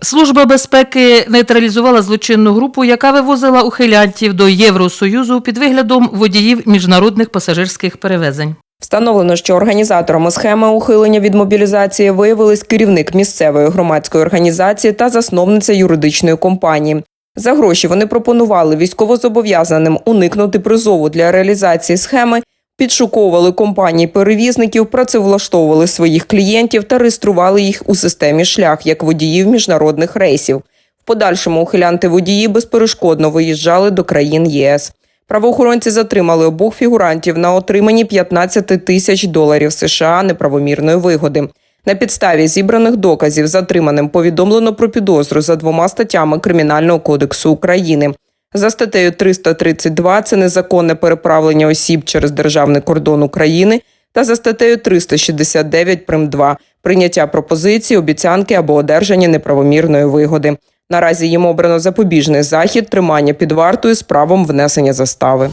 Служба безпеки нейтралізувала злочинну групу, яка вивозила ухилянтів до Євросоюзу під виглядом водіїв міжнародних пасажирських перевезень. Встановлено, що організаторами схеми ухилення від мобілізації виявились керівник місцевої громадської організації та засновниця юридичної компанії. За гроші вони пропонували військовозобов'язаним уникнути призову для реалізації схеми, підшуковували компанії перевізників, працевлаштовували своїх клієнтів та реєстрували їх у системі шлях як водіїв міжнародних рейсів. В подальшому ухилянти водії безперешкодно виїжджали до країн ЄС. Правоохоронці затримали обох фігурантів на отриманні 15 тисяч доларів США неправомірної вигоди. На підставі зібраних доказів затриманим повідомлено про підозру за двома статтями Кримінального кодексу України. За статтею 332 – це незаконне переправлення осіб через державний кордон України та за статтею 369 прим. 2 – прийняття пропозиції, обіцянки або одержання неправомірної вигоди. Наразі їм обрано запобіжний захід тримання під вартою з правом внесення застави.